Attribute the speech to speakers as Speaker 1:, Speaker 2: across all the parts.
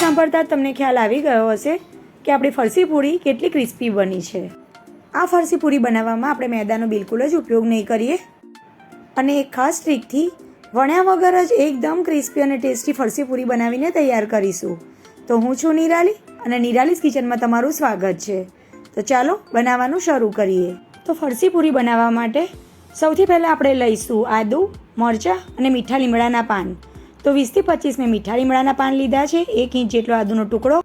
Speaker 1: સાંભળતા તમને ખ્યાલ આવી ગયો હશે કે આપણી ફરસી પૂરી કેટલી ક્રિસ્પી બની છે. આ ફરસી પૂરી બનાવવામાં આપણે મેદાનો બિલકુલ જ ઉપયોગ નહીં કરીએ. અને એક ખાસ ટ્રીકથી, વણ્યા વગર જ એકદમ ક્રિસ્પી અને ટેસ્ટી ફરસી પૂરી બનાવીને તૈયાર કરીશું. તો હું છું નિરાલી અને નિરાલીસ કિચનમાં તમારું સ્વાગત છે. તો ચાલો, બનાવવાનું શરૂ કરીએ. તો ફરસી પૂરી બનાવવા માટે સૌથી પહેલાં આપણે લઈશું આદુ, મરચાં અને મીઠા લીમડાના પાન. તો વીસથી પચીસ મેં મીઠા લીમડાના પાન લીધા છે, એક ઇંચ જેટલો આદુનો ટુકડો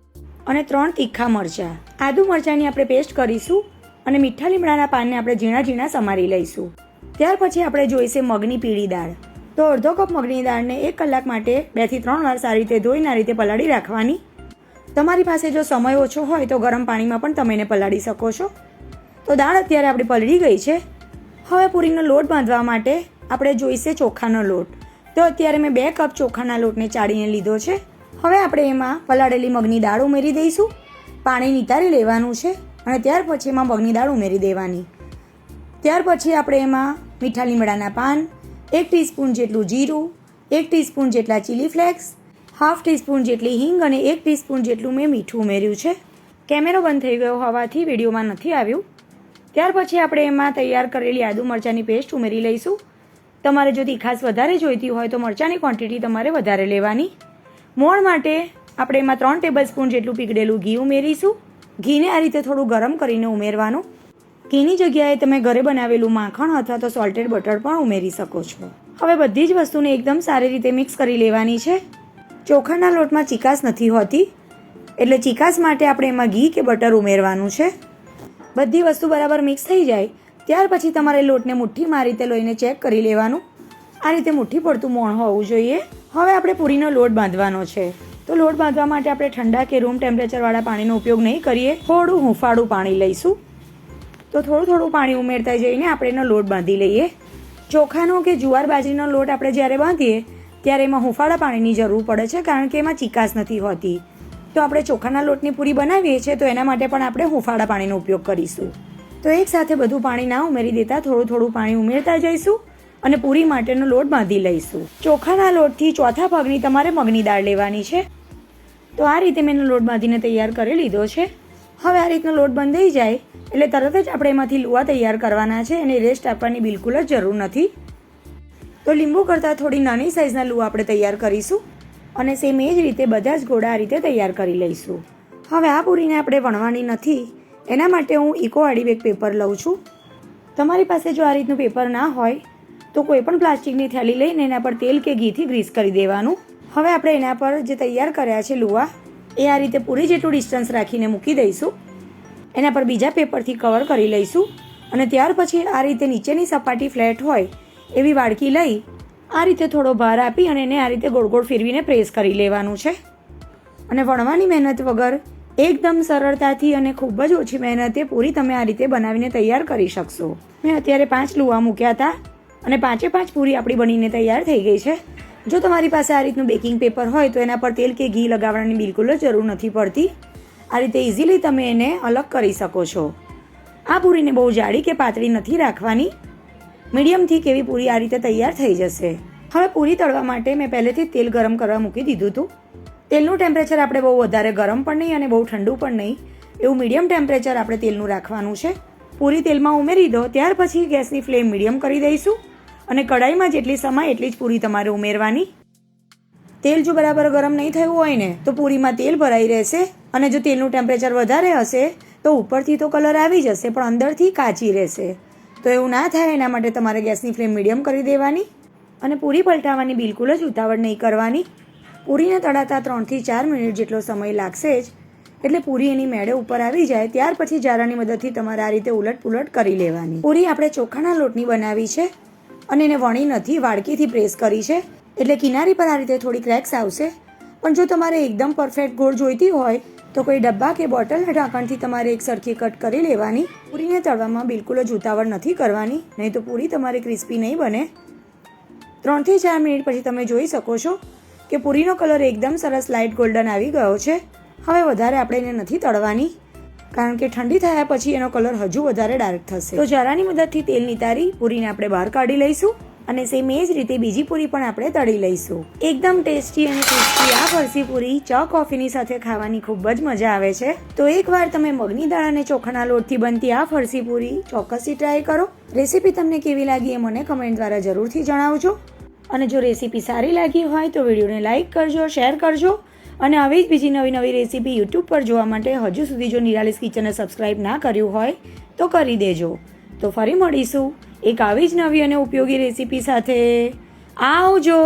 Speaker 1: અને ત્રણ તીખા મરચાં. આદુ મરચાંની આપણે પેસ્ટ કરીશું અને મીઠા લીમડાના પાનને આપણે ઝીણા ઝીણા સમારી લઈશું. ત્યાર પછી આપણે જોઈશે મગની પીળી દાળ. તો અડધો કપ મગની દાળને એક કલાક માટે બેથી ત્રણ વાર સારી રીતે ધોઈને રીતે પલાળી રાખવાની. તમારી પાસે જો સમય ઓછો હોય તો ગરમ પાણીમાં પણ તમે એને પલાળી શકો છો. તો દાળ અત્યારે આપણી પલળી ગઈ છે. હવે પૂરીનો લોટ બાંધવા માટે આપણે જોઈશે ચોખાનો લોટ. તો અત્યારે મેં બે કપ ચોખાના લોટને ચાળીને લીધો છે. હવે આપણે એમાં પલાળેલી મગની દાળ ઉમેરી દઈશું. પાણી નિતારી લેવાનું છે અને ત્યાર પછી એમાં મગની દાળ ઉમેરી દેવાની. ત્યાર પછી આપણે એમાં મીઠા લીમડાના પાન, એક ટીસ્પૂન જેટલું જીરું, એક ટીસ્પૂન જેટલા ચીલી ફ્લેક્સ, હાફ ટીસ્પૂન જેટલી હિંગ અને એક ટીસ્પૂન જેટલું મેં મીઠું ઉમેર્યું છે. કેમેરો બંધ થઈ ગયો હોવાથી વિડીયોમાં નથી આવ્યું. ત્યાર પછી આપણે એમાં તૈયાર કરેલી આદુ મરચાંની પેસ્ટ ઉમેરી લઈશું. તમારે જો તીખાસ વધારે જોઈતી હોય તો મરચાંની ક્વોન્ટિટી તમારે વધારે લેવાની. મોણ માટે આપણે એમાં ત્રણ ટેબલ સ્પૂન જેટલું પીગળેલું ઘી ઉમેરીશું. ઘીને આ રીતે થોડું ગરમ કરીને ઉમેરવાનું. ઘીની જગ્યાએ તમે ઘરે બનાવેલું માખણ અથવા તો સોલ્ટેડ બટર પણ ઉમેરી શકો છો. હવે બધી જ વસ્તુને એકદમ સારી રીતે મિક્સ કરી લેવાની છે. ચોખાના લોટમાં ચિકાસ નથી હોતી, એટલે ચિકાસ માટે આપણે એમાં ઘી કે બટર ઉમેરવાનું છે. બધી વસ્તુ બરાબર મિક્સ થઈ જાય. ત્યાર પછી તમારે લોટને મુઠ્ઠીમાં આ રીતે લઈને ચેક કરી લેવાનું. આ રીતે મુઠ્ઠી પડતું મોણ હોવું જોઈએ. હવે આપણે પૂરીનો લોટ બાંધવાનો છે. તો લોટ બાંધવા માટે આપણે ઠંડા કે રૂમ ટેમ્પરેચરવાળા પાણીનો ઉપયોગ નહીં કરીએ. થોડું હુંફાળું પાણી લઈશું. તો થોડું થોડું પાણી ઉમેરતા જઈને આપણે એનો લોટ બાંધી લઈએ. ચોખાનો કે જુવાર બાજરીનો લોટ આપણે જ્યારે બાંધીએ, ત્યારે એમાં હુંફાળા પાણીની જરૂર પડે છે કારણ કે એમાં ચિકાસ નથી હોતી. તો આપણે ચોખાના લોટની પૂરી બનાવીએ છીએ તો એના માટે પણ આપણે હુંફાળા પાણીનો ઉપયોગ કરીશું. તો એક સાથે બધું પાણી ના ઉમેરી દેતા થોડું થોડું પાણી ઉમેરતા જઈશું અને પૂરી માટેનો લોટ બાંધી લઈશું. ચોખાના લોટથી ચોથા ભાગની તમારે મગની દાળ લેવાની છે. તો આ રીતે મેં એનો લોટ બાંધીને તૈયાર કરી લીધો છે. હવે આ રીતનો લોટ બંધાઈ જાય એટલે તરત જ આપણે એમાંથી લુવા તૈયાર કરવાના છે અને રેસ્ટ આપવાની બિલકુલ જ જરૂર નથી. તો લીંબુ કરતાં થોડી નાની સાઇઝના લુવા આપણે તૈયાર કરીશું અને સેમ એ જ રીતે બધા જ ગોળા આ રીતે તૈયાર કરી લઈશું. હવે આ પૂરીને આપણે વણવાની નથી. એના માટે હું ઇકો આડીબેગ પેપર લઉં છું. તમારી પાસે જો આ રીતનું પેપર ના હોય, તો કોઈ પણ પ્લાસ્ટિકની થેલી લઈને એના પર તેલ કે ઘીથી ગ્રીસ કરી દેવાનું. હવે આપણે એના પર જે તૈયાર કર્યા છે લુવા, એ આ રીતે પૂરી જેટલું ડિસ્ટન્સ રાખીને મૂકી દઈશું. એના પર બીજા પેપરથી કવર કરી લઈશું. અને ત્યાર પછી આ રીતે નીચેની સપાટી ફ્લેટ હોય, એવી વાડકી લઈ, આ રીતે થોડો ભાર આપી અને એને આ રીતે ગોળ ગોળ ફેરવીને પ્રેસ કરી લેવાનું છે. અને વણવાની મહેનત વગર એકદમ સરળતાથી અને ખૂબ જ ઓછી મહેનતે પૂરી તમે આ રીતે બનાવીને તૈયાર કરી શકશો. મેં અત્યારે પાંચ લુવા મૂક્યા હતા અને પાંચે પાંચ પૂરી આપણી બનીને તૈયાર થઈ ગઈ છે. જો તમારી પાસે આ રીતનું બેકિંગ પેપર હોય તો એના પર તેલ કે ઘી લગાવવાની બિલકુલ જ જરૂર નથી પડતી. આ રીતે ઇઝીલી તમે એને અલગ કરી શકો છો. આ પૂરીને બહુ જાડી કે પાતળી નથી રાખવાની. મીડિયમથી કેવી પૂરી આ રીતે તૈયાર થઈ જશે. હવે પૂરી તળવા માટે મેં પહેલેથી તેલ ગરમ કરવા મૂકી દીધું હતું. તેલનું ટેમ્પરેચર આપણે બહુ વધારે ગરમ પણ નહીં અને બહુ ઠંડુ પણ નહીં. એવું મીડિયમ ટેમ્પરેચર આપણે તેલનું રાખવાનું છે. પૂરી તેલમાં ઉમેરી દો, ત્યાર પછી ગેસની ફ્લેમ મીડિયમ કરી દઈશું અને કડાઈમાં જેટલી સમાય એટલી જ પૂરી તમારે ઉમેરવાની. તેલ જો બરાબર ગરમ નહીં થયું હોય ને, તો પૂરીમાં તેલ ભરાઈ રહેશે અને જો તેલનું ટેમ્પરેચર વધારે હશે, તો ઉપરથી તો કલર આવી જશે, પણ અંદરથી કાચી રહેશે. તો એવું ના થાય, એના માટે તમારે ગેસની ફ્લેમ મીડિયમ કરી દેવાની અને પૂરી પલટાવવાની બિલકુલ જ ઉતાવળ નહીં કરવાની. પૂરીને તળાતા ત્રણથી ચાર મિનિટ જેટલો સમય લાગશે જ. એટલે પૂરી એની મેળે ઉપર આવી જાય, ત્યાર પછી જારાની મદદથી તમારે આ રીતે ઉલટ પુલટ કરી લેવાની. પૂરી આપણે ચોખાના લોટની બનાવી છે અને એને વણી નથી, વાડકીથી પ્રેસ કરી છે. એટલે કિનારી પર આ રીતે થોડી ક્રેક્સ આવશે. પણ જો તમારે એકદમ પરફેક્ટ ગોળ જોઈતી હોય, તો કોઈ ડબ્બા કે બોટલના ઢાંકણથી તમારે એક સરખી કટ કરી લેવાની. પૂરીને તળવામાં બિલકુલ જ ઉતાવળ નથી કરવાની, નહીં તો પૂરી તમારે ક્રિસ્પી નહીં બને. ત્રણથી ચાર મિનિટ પછી તમે જોઈ શકો છો કે પૂરીનો કલર એકદમ સરસ લાઇટ ગોલ્ડન આવી ગયો છે. હવે વધારે આપણે એને નથી તળવાની, કારણ કે ઠંડી થયા પછી એનો કલર હજુ વધારે ડાર્ક થશે. તો જરાની મદદથી તેલ નિતારી પૂરીને આપણે બહાર કાઢી લઈશું અને સેમ એ જ રીતે બીજી પૂરી પણ આપણે તળી લઈશું. એકદમ ટેસ્ટી અને ક્રિસ્પી આ ફરસી પૂરી ચ કોફીની સાથે ખાવાની ખૂબ જ મજા આવે છે. તો એકવાર તમે મગની દાળ અને ચોખાના લોટથી બનતી આ ફરસી પૂરી ચોક્કસથી ટ્રાય કરો. રેસીપી તમને કેવી લાગી એ મને કમેન્ટ દ્વારા જરૂરથી જણાવજો. અને જો રેસીપી સારી લાગી હોય તો વિડીયોને લાઇક કરજો, શેર કરજો અને આવી જ બીજી નવી નવી રેસીપી યુટ્યુબ પર જોવા માટે હજુ સુધી જો નિરાલીસ કિચનને સબસ્ક્રાઈબ ના કર્યું હોય તો કરી દેજો. તો ફરી મળીશું એક આવી જ નવી અને ઉપયોગી રેસીપી સાથે. આવજો!